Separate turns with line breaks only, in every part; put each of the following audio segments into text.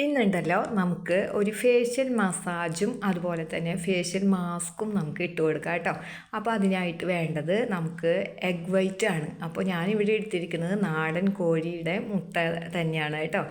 ഇന്നുണ്ടല്ലോ നമുക്ക് ഒരു ഫേഷ്യൽ മസാജും അതുപോലെ തന്നെ ഫേഷ്യൽ മാസ്കും നമുക്ക് ഇട്ട് കൊടുക്കാം കേട്ടോ. അപ്പോൾ അതിനായിട്ട് വേണ്ടത് നമുക്ക് എഗ് വൈറ്റ് ആണ്. അപ്പോൾ ഞാനിവിടെ എടുത്തിരിക്കുന്നത് നാടൻ കോഴിയുടെ മുട്ട തന്നെയാണ് കേട്ടോ.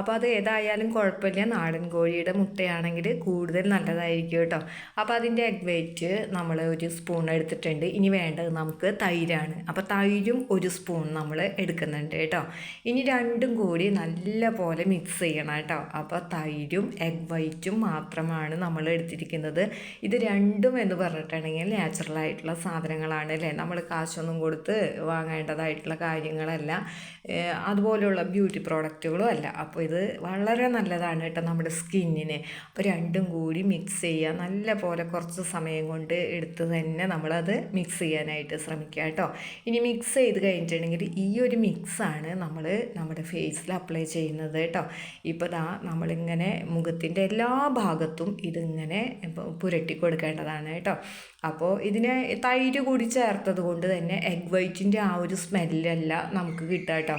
അപ്പോൾ അത് ഏതായാലും കുഴപ്പമില്ല. നാടൻ കോഴിയുടെ മുട്ടയാണെങ്കിൽ കൂടുതൽ നല്ലതായിരിക്കും കേട്ടോ. അപ്പോൾ അതിന്റെ എഗ് വൈറ്റ് നമ്മൾ ഒരു സ്പൂൺ എടുത്തിട്ടുണ്ട്. ഇനി വേണ്ടത് നമുക്ക് തൈരാണ്. അപ്പോൾ തൈരും ഒരു സ്പൂൺ നമ്മൾ എടുക്കുന്നുണ്ട് കേട്ടോ. ഇനി രണ്ടും കൂടി നല്ല പോലെ മിക്സ് ചെയ്യണം കേട്ടോ. അപ്പോൾ തൈരും എഗ് വൈറ്റും മാത്രമാണ് നമ്മൾ എടുത്തിരിക്കുന്നത്. ഇത് രണ്ടും എന്ന് പറഞ്ഞിട്ടുണ്ടെങ്കിൽ നാച്ചുറൽ ആയിട്ടുള്ള സാധനങ്ങളാണ് അല്ലേ? നമ്മൾ കാശൊന്നും കൊടുത്ത് വാങ്ങേണ്ടതായിട്ടുള്ള കാര്യങ്ങളല്ല. അതുപോലെയുള്ള ബ്യൂട്ടി പ്രോഡക്റ്റുകളും അല്ല. അപ്പോൾ ഇത് വളരെ നല്ലതാണ് കേട്ടോ നമ്മുടെ സ്കിന്നിന്. അപ്പോൾ രണ്ടും കൂടി മിക്സ് ചെയ്യുക. നല്ല പോലെ കുറച്ച് സമയം കൊണ്ട് എടുത്ത് തന്നെ നമ്മളത് മിക്സ് ചെയ്യാനായിട്ട് ശ്രമിക്കുക കേട്ടോ. ഇനി മിക്സ് ചെയ്ത് കഴിഞ്ഞിട്ടുണ്ടെങ്കിൽ ഈ ഒരു മിക്സാണ് നമ്മൾ നമ്മുടെ ഫേസിൽ അപ്ലൈ ചെയ്യുന്നത് കേട്ടോ. ഇപ്പോൾ ദാ നമ്മളിങ്ങനെ മുഖത്തിന്റെ എല്ലാ ഭാഗത്തും ഇതിങ്ങനെ പുരട്ടി കൊടുക്കേണ്ടതാണ് കേട്ടോ. അപ്പോൾ ഇതിനെ തൈര് കൂടി ചേർത്തത് കൊണ്ട് തന്നെ എഗ് വൈറ്റിന്റെ ആ ഒരു സ്മെല്ലല്ല നമുക്ക് കിട്ടുക കേട്ടോ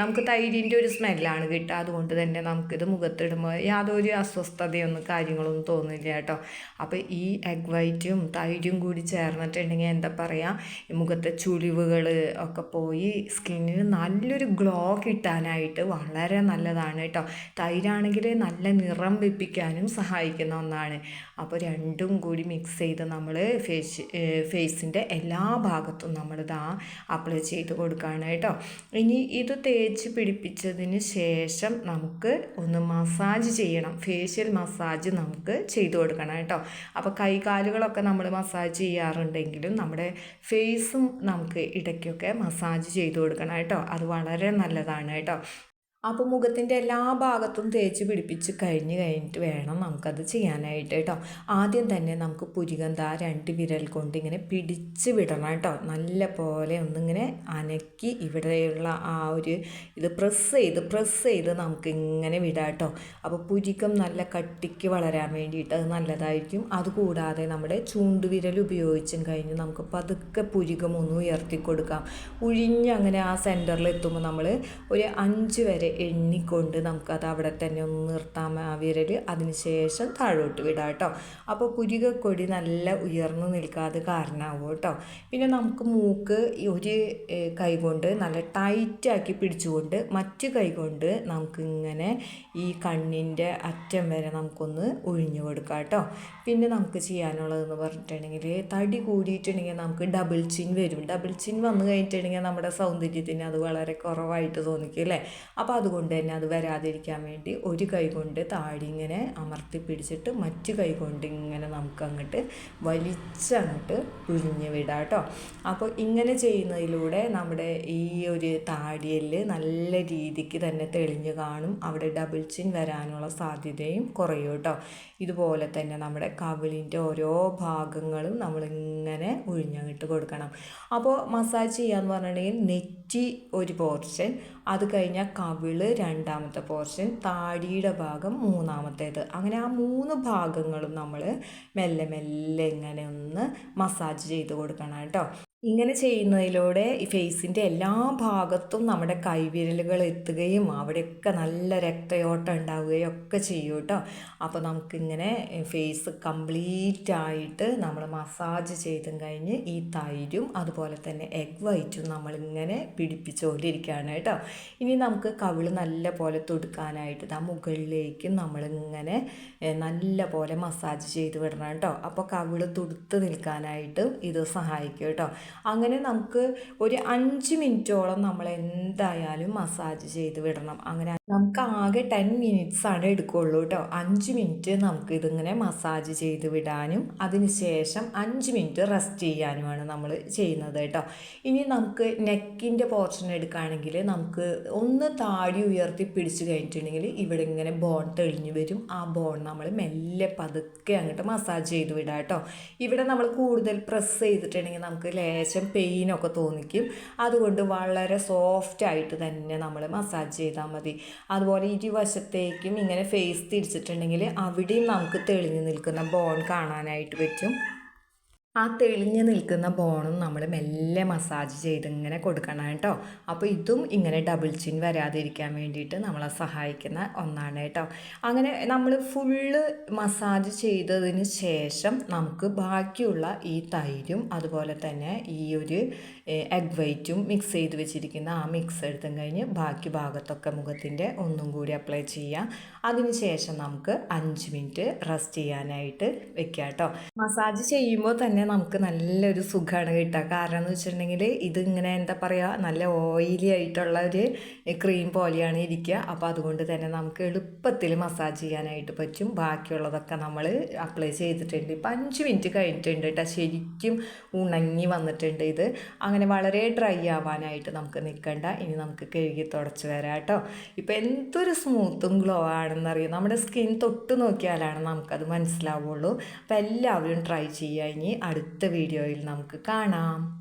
നമുക്ക് തൈരിന്റെ ഒരു സ്മെല്ലാണ് കിട്ടുക. അതുകൊണ്ട് തന്നെ നമുക്കിത് മുഖത്തിടുമ്പോൾ യാതൊരു അസ്വസ്ഥതയൊന്നും കാര്യങ്ങളൊന്നും തോന്നില്ല കേട്ടോ അപ്പോൾ ഈ എഗ് വൈറ്റും തൈരും കൂടി ചേർന്നിട്ടുണ്ടെങ്കിൽ എന്താ പറയുക മുഖത്തെ ചുളിവുകൾ ഒക്കെ പോയി സ്കിന്നിന് നല്ലൊരു ഗ്ലോ കിട്ടാനായിട്ട് വളരെ നല്ലതാണ് കേട്ടോ തൈരാണെങ്കിൽ നല്ല നിറം വെപ്പിക്കാനും സഹായിക്കുന്ന ഒന്നാണ്. അപ്പോൾ രണ്ടും കൂടി മിക്സ് ചെയ്ത് നമ്മൾ ഫേസ് ഫേസിന്റെ എല്ലാ ഭാഗത്തും നമ്മളിതാ അപ്ലൈ ചെയ്ത് കൊടുക്കുകയാണ് കേട്ടോ. ഇനി ഇത് തേച്ച് പിടിപ്പിച്ചതിന് ശേഷം നമുക്ക് ഒന്ന് മസാജ് ചെയ്യണം. ഫേഷ്യൽ മസാജ് നമുക്ക് ചെയ്തു കൊടുക്കണം കേട്ടോ. അപ്പോൾ കൈകാലുകളൊക്കെ നമ്മൾ മസാജ് ചെയ്യാറുണ്ടെങ്കിലും നമ്മുടെ ഫേസും നമുക്ക് ഇടയ്ക്കൊക്കെ മസാജ് ചെയ്ത് കൊടുക്കണം കേട്ടോ. അത് വളരെ നല്ലതാണ് കേട്ടോ. അപ്പോൾ മുഖത്തിന്റെ എല്ലാ ഭാഗത്തും തേച്ച് പിടിപ്പിച്ച് കഴിഞ്ഞ് കഴിഞ്ഞിട്ട് വേണം നമുക്കത് ചെയ്യാനായിട്ട് കേട്ടോ. ആദ്യം തന്നെ നമുക്ക് പുരികന്ത രണ്ട് വിരൽ കൊണ്ട് ഇങ്ങനെ പിടിച്ച് വിടണം കേട്ടോ. നല്ല പോലെ ഒന്നിങ്ങനെ അനക്കി ഇവിടെയുള്ള ആ ഒരു ഇത് പ്രസ് ചെയ്ത് പ്രസ് ചെയ്ത് നമുക്ക് ഇങ്ങനെ വിടാം കേട്ടോ. അപ്പോൾ പുരികം നല്ല കട്ടിക്ക് വളരാൻ വേണ്ടിയിട്ട് അത് നല്ലതായിരിക്കും. അതുകൂടാതെ നമ്മുടെ ചൂണ്ടുവിരൽ ഉപയോഗിച്ചും കഴിഞ്ഞ് നമുക്ക് പതുക്കെ പുരികം ഒന്ന് ഉയർത്തി കൊടുക്കാം ഉഴിഞ്ഞ് അങ്ങനെ ആ സെന്ററിൽ എത്തുമ്പോൾ നമ്മൾ ഒരു അഞ്ച് വരെ എണ്ണിക്കൊണ്ട് നമുക്കത് അവിടെ തന്നെ ഒന്ന് നിർത്താം ആ വിരൽ അതിന് ശേഷം താഴോട്ട് വിടാം കേട്ടോ. അപ്പോൾ പുരികക്കൊടി നല്ല ഉയർന്നു നിൽക്കാതെ കാരണമാവും കേട്ടോ. പിന്നെ നമുക്ക് മൂക്ക് ഒരു കൈ കൊണ്ട് നല്ല ടൈറ്റാക്കി പിടിച്ചുകൊണ്ട് മറ്റു കൈ കൊണ്ട് നമുക്കിങ്ങനെ ഈ കണ്ണിന്റെ അറ്റം വരെ നമുക്കൊന്ന് ഒഴിഞ്ഞു കൊടുക്കാം കേട്ടോ. പിന്നെ നമുക്ക് ചെയ്യാനുള്ളതെന്ന് പറഞ്ഞിട്ടുണ്ടെങ്കിൽ തടി കൂടിയിട്ടുണ്ടെങ്കിൽ നമുക്ക് ഡബിൾ ചിൻ വരും. ഡബിൾ ചിൻ വന്നു കഴിഞ്ഞിട്ടുണ്ടെങ്കിൽ നമ്മുടെ സൗന്ദര്യത്തിന് അത് വളരെ കുറവായിട്ട് തോന്നിക്കും അല്ലേ? അപ്പോൾ അതുകൊണ്ട് തന്നെ അത് വരാതിരിക്കാൻ വേണ്ടി ഒരു കൈ കൊണ്ട് താടി ഇങ്ങനെ അമർത്തി പിടിച്ചിട്ട് മറ്റു കൈ കൊണ്ട് ഇങ്ങനെ നമുക്ക് അങ്ങോട്ട് വലിച്ചങ്ങോട്ട് പിഴിഞ്ഞ് വിടാം കേട്ടോ. അപ്പോൾ ഇങ്ങനെ ചെയ്യുന്നതിലൂടെ നമ്മുടെ ഈ ഒരു താടിയിൽ നല്ല രീതിക്ക് തന്നെ തെളിഞ്ഞു കാണും. അവിടെ ഡബിൾ ചിൻ വരാനുള്ള സാധ്യതയും കുറയും കേട്ടോ. ഇതുപോലെ തന്നെ നമ്മുടെ കവിളിന്റെ ഓരോ ഭാഗങ്ങളും നമ്മളിങ്ങനെ ഉഴിഞ്ഞങ്ങിട്ട് കൊടുക്കണം. അപ്പോൾ മസാജ് ചെയ്യാന്ന് പറഞ്ഞിട്ടുണ്ടെങ്കിൽ നെറ്റി ഒരു പോർഷൻ അത് കഴിഞ്ഞാൽ കവിൾ രണ്ടാമത്തെ പോർഷൻ താടിയുടെ ഭാഗം മൂന്നാമത്തേത്. അങ്ങനെ ആ മൂന്ന് ഭാഗങ്ങളും നമ്മൾ മെല്ലെ മെല്ലെ ഇങ്ങനെ ഒന്ന് മസാജ് ചെയ്ത് കൊടുക്കണം കേട്ടോ. ഇങ്ങനെ ചെയ്യുന്നതിലൂടെ ഈ ഫേസിന്റെ എല്ലാ ഭാഗത്തും നമ്മുടെ കൈവിരലുകൾ എത്തുകയും അവിടെയൊക്കെ നല്ല രക്തയോട്ടം ഉണ്ടാവുകയും ഒക്കെ ചെയ്യും കേട്ടോ. അപ്പോൾ നമുക്കിങ്ങനെ ഫേസ് കംപ്ലീറ്റ് ആയിട്ട് നമ്മൾ മസാജ് ചെയ്തും കഴിഞ്ഞ് ഈ തൈരും അതുപോലെ തന്നെ എഗ് വൈറ്റും നമ്മളിങ്ങനെ പിടിപ്പിച്ചുകൊണ്ടിരിക്കുകയാണ് കേട്ടോ. ഇനി നമുക്ക് കവിൾ നല്ല പോലെ തൊടുക്കാനായിട്ട് ആ മുകളിലേക്കും നമ്മളിങ്ങനെ നല്ല പോലെ മസാജ് ചെയ്ത് വിടണം കേട്ടോ. അപ്പോൾ കവിൾ തുടുത്ത് നിൽക്കാനായിട്ട് ഇത് സഹായിക്കും കേട്ടോ. അങ്ങനെ നമുക്ക് ഒരു അഞ്ച് മിനിറ്റോളം നമ്മൾ എന്തായാലും മസാജ് ചെയ്ത് വിടണം. അങ്ങനെ നമുക്ക് ആകെ ടെൻ മിനിറ്റ്സ് ആണ് എടുക്കുകയുള്ളൂ കേട്ടോ. അഞ്ച് മിനിറ്റ് നമുക്ക് ഇതിങ്ങനെ മസാജ് ചെയ്ത് വിടാനും അതിനുശേഷം അഞ്ച് മിനിറ്റ് റെസ്റ്റ് ചെയ്യാനുമാണ് നമ്മൾ ചെയ്യുന്നത് കേട്ടോ. ഇനി നമുക്ക് നെക്കിന്റെ പോർഷൻ എടുക്കുകയാണെങ്കിൽ നമുക്ക് ഒന്ന് താടി ഉയർത്തി പിടിച്ച് കഴിഞ്ഞിട്ടുണ്ടെങ്കിൽ ഇവിടെ ഇങ്ങനെ ബോൺ തെളിഞ്ഞു വരും. ആ ബോൺ നമ്മൾ മെല്ലെ പതുക്കെ അങ്ങോട്ട് മസാജ് ചെയ്ത് വിടാം കേട്ടോ. ഇവിടെ നമ്മൾ കൂടുതൽ പ്രസ് ചെയ്തിട്ടുണ്ടെങ്കിൽ നമുക്ക് ലേശം പെയിനൊക്കെ തോന്നിക്കും. അതുകൊണ്ട് വളരെ സോഫ്റ്റ് ആയിട്ട് തന്നെ നമ്മൾ മസാജ് ചെയ്താൽ മതി. അതുപോലെ ഇരുവശത്തേക്കും ഇങ്ങനെ ഫേസ് തിരിച്ചിട്ടുണ്ടെങ്കിൽ അവിടെയും നമുക്ക് തെളിഞ്ഞു നിൽക്കുന്ന ബോൺ കാണാനായിട്ട് പറ്റും. ആ തെളിഞ്ഞ് നിൽക്കുന്ന ബോണും നമ്മൾ മെല്ലെ മസാജ് ചെയ്ത് ഇങ്ങനെ കൊടുക്കണം കേട്ടോ. അപ്പോൾ ഇതും ഇങ്ങനെ ഡബിൾ ചിൻ വരാതിരിക്കാൻ വേണ്ടിയിട്ട് നമ്മളെ സഹായിക്കുന്ന ഒന്നാണ് കേട്ടോ. അങ്ങനെ നമ്മൾ ഫുള്ള് മസാജ് ചെയ്തതിന് ശേഷം നമുക്ക് ബാക്കിയുള്ള ഈ തൈരും അതുപോലെ തന്നെ ഈ ഒരു എഗ് വൈറ്റും മിക്സ് ചെയ്ത് വെച്ചിരിക്കുന്ന ആ മിക്സ് എടുത്തും കഴിഞ്ഞ് ബാക്കി ഭാഗത്തൊക്കെ മുഖത്തിന്റെ ഒന്നും കൂടി അപ്ലൈ ചെയ്യാം. അതിന് ശേഷം നമുക്ക് അഞ്ച് മിനിറ്റ് റെസ്റ്റ് ചെയ്യാനായിട്ട് വെക്കാം കേട്ടോ. മസാജ് ചെയ്യുമ്പോൾ തന്നെ നമുക്ക് നല്ലൊരു സുഖമാണ് കിട്ടുക. കാരണം എന്ന് വെച്ചിട്ടുണ്ടെങ്കിൽ ഇതിങ്ങനെ എന്താ പറയുക നല്ല ഓയിലി ആയിട്ടുള്ള ഒരു ക്രീം പോലെയാണ് ഇരിക്കുക. അപ്പോൾ അതുകൊണ്ട് തന്നെ നമുക്ക് എളുപ്പത്തിൽ മസാജ് ചെയ്യാനായിട്ട് പറ്റും. ബാക്കിയുള്ളതൊക്കെ നമ്മൾ അപ്ലൈ ചെയ്തിട്ടുണ്ട്. ഇപ്പം അഞ്ച് മിനിറ്റ് കഴിഞ്ഞിട്ടുണ്ട് കേട്ടോ. ശരിക്കും ഉണങ്ങി വന്നിട്ടുണ്ട് ഇത്. അങ്ങനെ വളരെ ഡ്രൈ ആവാനായിട്ട് നമുക്ക് നിൽക്കണ്ട ഇനി നമുക്ക് കഴുകി തുടച്ച് വരാം കേട്ടോ. ഇപ്പം എന്തൊരു സ്മൂത്തും ഗ്ലോ ആണെന്നറിയാം? നമ്മുടെ സ്കിൻ തൊട്ട് നോക്കിയാലാണ് നമുക്കത് മനസ്സിലാവുള്ളൂ. അപ്പോൾ എല്ലാവരും ട്രൈ ചെയ്യുക. ഇനി അടുത്ത വീഡിയോയിൽ നമുക്ക് കാണാം.